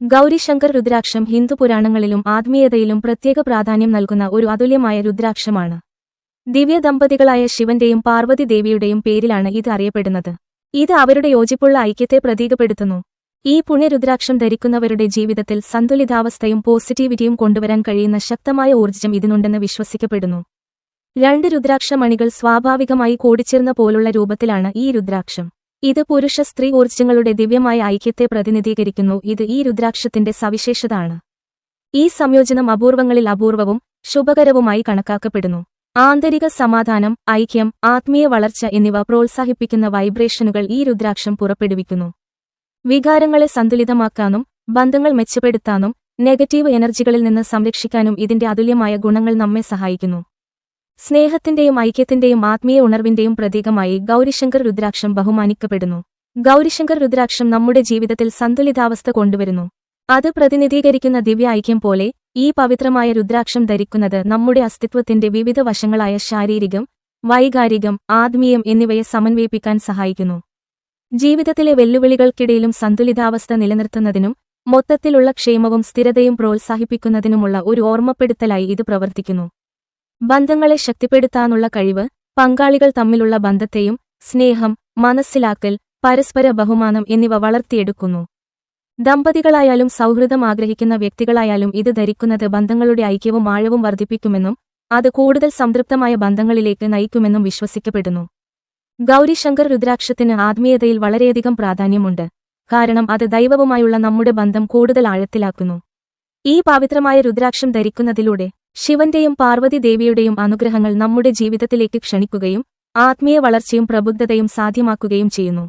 ഗൗരിശങ്കർ രുദ്രാക്ഷം ഹിന്ദു പുരാണങ്ങളിലും ആത്മീയതയിലും പ്രത്യേക പ്രാധാന്യം നൽകുന്ന ഒരു അതുല്യമായ രുദ്രാക്ഷമാണ്. ദിവ്യ ദമ്പതികളായ ശിവന്റെയും പാർവതി ദേവിയുടെയും പേരിലാണ് ഇത് അറിയപ്പെടുന്നത്. ഇത് അവരുടെ യോജിപ്പുള്ള ഐക്യത്തെ പ്രതീകപ്പെടുത്തുന്നു. ഈ പുണ്യരുദ്രാക്ഷം ധരിക്കുന്നവരുടെ ജീവിതത്തിൽ സന്തുലിതാവസ്ഥയും പോസിറ്റിവിറ്റിയും കൊണ്ടുവരാൻ കഴിയുന്ന ശക്തമായ ഊർജം ഇതിനുണ്ടെന്ന് വിശ്വസിക്കപ്പെടുന്നു. രണ്ട് രുദ്രാക്ഷമണികൾ സ്വാഭാവികമായി കൂടിച്ചേർന്ന പോലുള്ള രൂപത്തിലാണ് ഈ രുദ്രാക്ഷം. ഇത് പുരുഷ സ്ത്രീ ഊർജങ്ങളുടെ ദിവ്യമായ ഐക്യത്തെ പ്രതിനിധീകരിക്കുന്നു. ഇത് ഈ രുദ്രാക്ഷത്തിന്റെ സവിശേഷതാണ് ഈ സംയോജനം അപൂർവങ്ങളിൽ അപൂർവവും ശുഭകരവുമായി കണക്കാക്കപ്പെടുന്നു. ആന്തരിക സമാധാനം ഐക്യം ആത്മീയ വളർച്ച എന്നിവ പ്രോത്സാഹിപ്പിക്കുന്ന വൈബ്രേഷനുകൾ ഈ രുദ്രാക്ഷം പുറപ്പെടുവിക്കുന്നു. വികാരങ്ങളെ സന്തുലിതമാക്കാനും ബന്ധങ്ങൾ മെച്ചപ്പെടുത്താനും നെഗറ്റീവ് എനർജികളിൽ നിന്ന് സംരക്ഷിക്കാനും ഇതിന്റെ അതുല്യമായ ഗുണങ്ങൾ നമ്മെ സഹായിക്കുന്നു. സ്നേഹത്തിന്റെയും ഐക്യത്തിന്റെയും ആത്മീയ ഉണർവിന്റെയും പ്രതീകമായി ഗൗരിശങ്കർ രുദ്രാക്ഷം ബഹുമാനിക്കപ്പെടുന്നു. ഗൗരിശങ്കർ രുദ്രാക്ഷം നമ്മുടെ ജീവിതത്തിൽ സന്തുലിതാവസ്ഥ കൊണ്ടുവരുന്നു. അത് പ്രതിനിധീകരിക്കുന്ന ദിവ്യ ഐക്യം പോലെ ഈ പവിത്രമായ രുദ്രാക്ഷം ധരിക്കുന്നത് നമ്മുടെ അസ്തിത്വത്തിന്റെ വിവിധ വശങ്ങളായ ശാരീരികം വൈകാരികം ആത്മീയം എന്നിവയെ സമന്വയിപ്പിക്കാൻ സഹായിക്കുന്നു. ജീവിതത്തിലെ വെല്ലുവിളികൾക്കിടയിലും സന്തുലിതാവസ്ഥ നിലനിർത്തുന്നതിനും മൊത്തത്തിലുള്ള ക്ഷേമവും സ്ഥിരതയും പ്രോത്സാഹിപ്പിക്കുന്നതിനുമുള്ള ഒരു ഓർമ്മപ്പെടുത്തലായി ഇത് പ്രവർത്തിക്കുന്നു. ബന്ധങ്ങളെ ശക്തിപ്പെടുത്താനുള്ള കഴിവ് പങ്കാളികൾ തമ്മിലുള്ള ബന്ധത്തെയും സ്നേഹം മനസ്സിലാക്കൽ പരസ്പര ബഹുമാനം എന്നിവ വളർത്തിയെടുക്കുന്നു. ദമ്പതികളായാലും സൗഹൃദം ആഗ്രഹിക്കുന്ന വ്യക്തികളായാലും ഇത് ധരിക്കുന്നത് ബന്ധങ്ങളുടെ ഐക്യവും ആഴവും വർദ്ധിപ്പിക്കുമെന്നും അത് കൂടുതൽ സംതൃപ്തമായ ബന്ധങ്ങളിലേക്ക് നയിക്കുമെന്നും വിശ്വസിക്കപ്പെടുന്നു. ഗൗരിശങ്കർ രുദ്രാക്ഷത്തിന് ആത്മീയതയിൽ വളരെയധികം പ്രാധാന്യമുണ്ട്. കാരണം അത് ദൈവവുമായുള്ള നമ്മുടെ ബന്ധം കൂടുതൽ ആഴത്തിലാക്കുന്നു. ഈ പവിത്രമായ രുദ്രാക്ഷം ധരിക്കുന്നതിലൂടെ ശിവന്റെയും പാർവതി ദേവിയുടെയും അനുഗ്രഹങ്ങൾ നമ്മുടെ ജീവിതത്തിലേക്ക് ക്ഷണിക്കുകയും ആത്മീയ വളർച്ചയും പ്രബുദ്ധതയും സാധ്യമാക്കുകയും ചെയ്യുന്നു.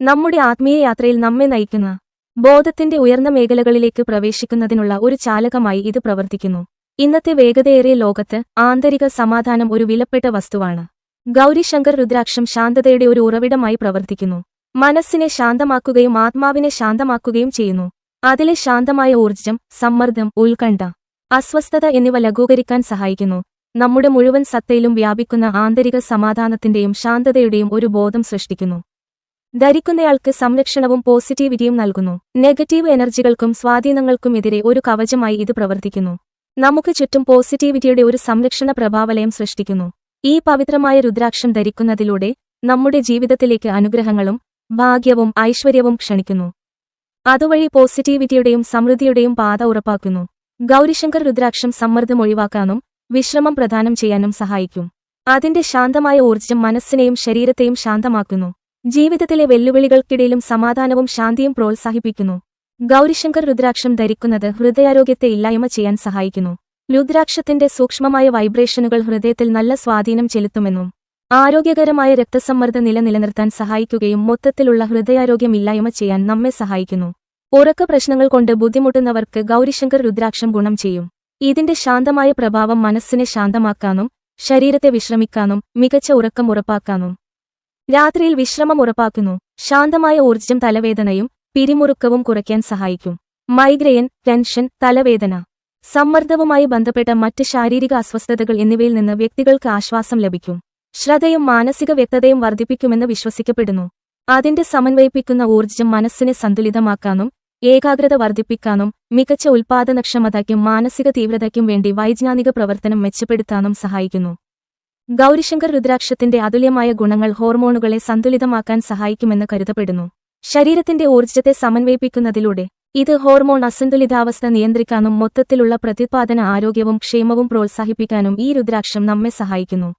നമ്മുടെ ആത്മീയ യാത്രയിൽ നമ്മെ നയിക്കുന്ന ബോധത്തിന്റെ ഉയർന്ന മേഖലകളിലേക്ക് പ്രവേശിക്കുന്നതിനുള്ള ഒരു ചാലകമായി ഇത് പ്രവർത്തിക്കുന്നു. ഇന്നത്തെ വേഗതയേറിയ ലോകത്ത് ആന്തരിക സമാധാനം ഒരു വിലപ്പെട്ട വസ്തുവാണ്. ഗൗരിശങ്കർ രുദ്രാക്ഷം ശാന്തതയുടെ ഒരു ഉറവിടമായി പ്രവർത്തിക്കുന്നു. മനസ്സിനെ ശാന്തമാക്കുകയും ആത്മാവിനെ ശാന്തമാക്കുകയും ചെയ്യുന്നു. അതിലെ ശാന്തമായ ഊർജം സമ്മർദ്ദം ഉത്കണ്ഠ അസ്വസ്ഥത എന്നിവ ലഘൂകരിക്കാൻ സഹായിക്കുന്നു. നമ്മുടെ മുഴുവൻ സത്തയിലും വ്യാപിക്കുന്ന ആന്തരിക സമാധാനത്തിന്റെയും ശാന്തതയുടെയും ഒരു ബോധം സൃഷ്ടിക്കുന്നു. ധരിക്കുന്നയാൾക്ക് സംരക്ഷണവും പോസിറ്റിവിറ്റിയും നൽകുന്നു. നെഗറ്റീവ് എനർജികൾക്കും സ്വാധീനങ്ങൾക്കുമെതിരെ ഒരു കവചമായി ഇത് പ്രവർത്തിക്കുന്നു. നമുക്ക് ചുറ്റും പോസിറ്റിവിറ്റിയുടെ ഒരു സംരക്ഷണ പ്രഭാവലയം സൃഷ്ടിക്കുന്നു. ഈ പവിത്രമായ രുദ്രാക്ഷം ധരിക്കുന്നതിലൂടെ നമ്മുടെ ജീവിതത്തിലേക്ക് അനുഗ്രഹങ്ങളും ഭാഗ്യവും ഐശ്വര്യവും ക്ഷണിക്കുന്നു. അതുവഴി പോസിറ്റിവിറ്റിയുടെയും സമൃദ്ധിയുടെയും പാത ഉറപ്പാക്കുന്നു. ഗൗരിശങ്കർ രുദ്രാക്ഷം സമ്മർദ്ദം ഒഴിവാക്കാനും വിശ്രമം പ്രദാനം ചെയ്യാനും സഹായിക്കും. അതിന്റെ ശാന്തമായ ഊർജം മനസ്സിനെയും ശരീരത്തെയും ശാന്തമാക്കുന്നു. ജീവിതത്തിലെ വെല്ലുവിളികൾക്കിടയിലും സമാധാനവും ശാന്തിയും പ്രോത്സാഹിപ്പിക്കുന്നു. ഗൗരിശങ്കർ രുദ്രാക്ഷം ധരിക്കുന്നത് ഹൃദയാരോഗ്യത്തെ ഇല്ലായ്മ ചെയ്യാൻ സഹായിക്കുന്നു. രുദ്രാക്ഷത്തിന്റെ സൂക്ഷ്മമായ വൈബ്രേഷനുകൾ ഹൃദയത്തിൽ നല്ല സ്വാധീനം ചെലുത്തുമെന്നും ആരോഗ്യകരമായ രക്തസമ്മർദ്ദ നില നിലനിർത്താൻ സഹായിക്കുകയും മൊത്തത്തിലുള്ള ഹൃദയാരോഗ്യം ഇല്ലായ്മ ചെയ്യാൻ നമ്മെ സഹായിക്കുന്നു. ഉറക്ക പ്രശ്നങ്ങൾ കൊണ്ട് ബുദ്ധിമുട്ടുന്നവർക്ക് ഗൗരിശങ്കർ രുദ്രാക്ഷം ഗുണം ചെയ്യും. ഇതിന്റെ ശാന്തമായ പ്രഭാവം മനസ്സിനെ ശാന്തമാക്കാനും ശരീരത്തെ വിശ്രമിക്കാനും മികച്ച ഉറക്കം ഉറപ്പാക്കാനും. രാത്രിയിൽ വിശ്രമം ഉറപ്പാക്കുന്നു. ശാന്തമായ ഊർജം തലവേദനയും പിരിമുറുക്കവും കുറയ്ക്കാൻ സഹായിക്കും. മൈഗ്രെയിൻ ടെൻഷൻ തലവേദന സമ്മർദ്ദവുമായി ബന്ധപ്പെട്ട മറ്റ് ശാരീരിക അസ്വസ്ഥതകൾ എന്നിവയിൽ നിന്ന് വ്യക്തികൾക്ക് ആശ്വാസം ലഭിക്കും. ശ്രദ്ധയും മാനസിക വ്യക്തതയും വർദ്ധിപ്പിക്കുമെന്ന് വിശ്വസിക്കപ്പെടുന്നു. അതിന്റെ സമന്വയിപ്പിക്കുന്ന ഊർജം മനസ്സിനെ സന്തുലിതമാക്കാനും ഏകാഗ്രത വർദ്ധിപ്പിക്കാനും മികച്ച ഉൽപാദനക്ഷമതയ്ക്കും മാനസിക തീവ്രതയ്ക്കും വേണ്ടി വൈജ്ഞാനിക പ്രവർത്തനം മെച്ചപ്പെടുത്താനും സഹായിക്കുന്നു. ഗൗരിശങ്കർ രുദ്രാക്ഷത്തിന്റെ അതുല്യമായ ഗുണങ്ങൾ ഹോർമോണുകളെ സന്തുലിതമാക്കാൻ സഹായിക്കുമെന്ന് കരുതപ്പെടുന്നു. ശരീരത്തിന്റെ ഊർജത്തെ സമന്വയിപ്പിക്കുന്നതിലൂടെ ഇത് ഹോർമോൺ അസന്തുലിതാവസ്ഥ നിയന്ത്രിക്കാനും മൊത്തത്തിലുള്ള പ്രത്യുത്പാദന ആരോഗ്യവും ക്ഷേമവും പ്രോത്സാഹിപ്പിക്കാനും ഈ രുദ്രാക്ഷം നമ്മെ സഹായിക്കുന്നു.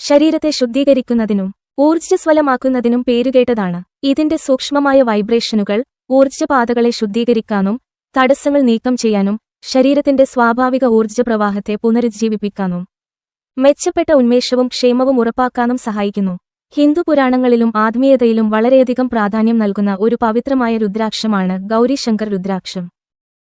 ശരീരത്തെ ശുദ്ധീകരിക്കുന്നതിനും ഊർജസ്വലമാക്കുന്നതിനും പേരുകേട്ടതാണ്. ഇതിന്റെ സൂക്ഷ്മമായ വൈബ്രേഷനുകൾ ഊർജപാതകളെ ശുദ്ധീകരിക്കാനും തടസ്സങ്ങൾ നീക്കം ചെയ്യാനും ശരീരത്തിന്റെ സ്വാഭാവിക ഊർജപ്രവാഹത്തെ പുനരുജ്ജീവിപ്പിക്കാനും മെച്ചപ്പെട്ട ഉന്മേഷവും ക്ഷേമവും ഉറപ്പാക്കാനും സഹായിക്കുന്നു. ഹിന്ദു പുരാണങ്ങളിലും ആത്മീയതയിലും വളരെയധികം പ്രാധാന്യം നൽകുന്ന ഒരു പവിത്രമായ രുദ്രാക്ഷമാണ് ഗൗരിശങ്കർ രുദ്രാക്ഷം.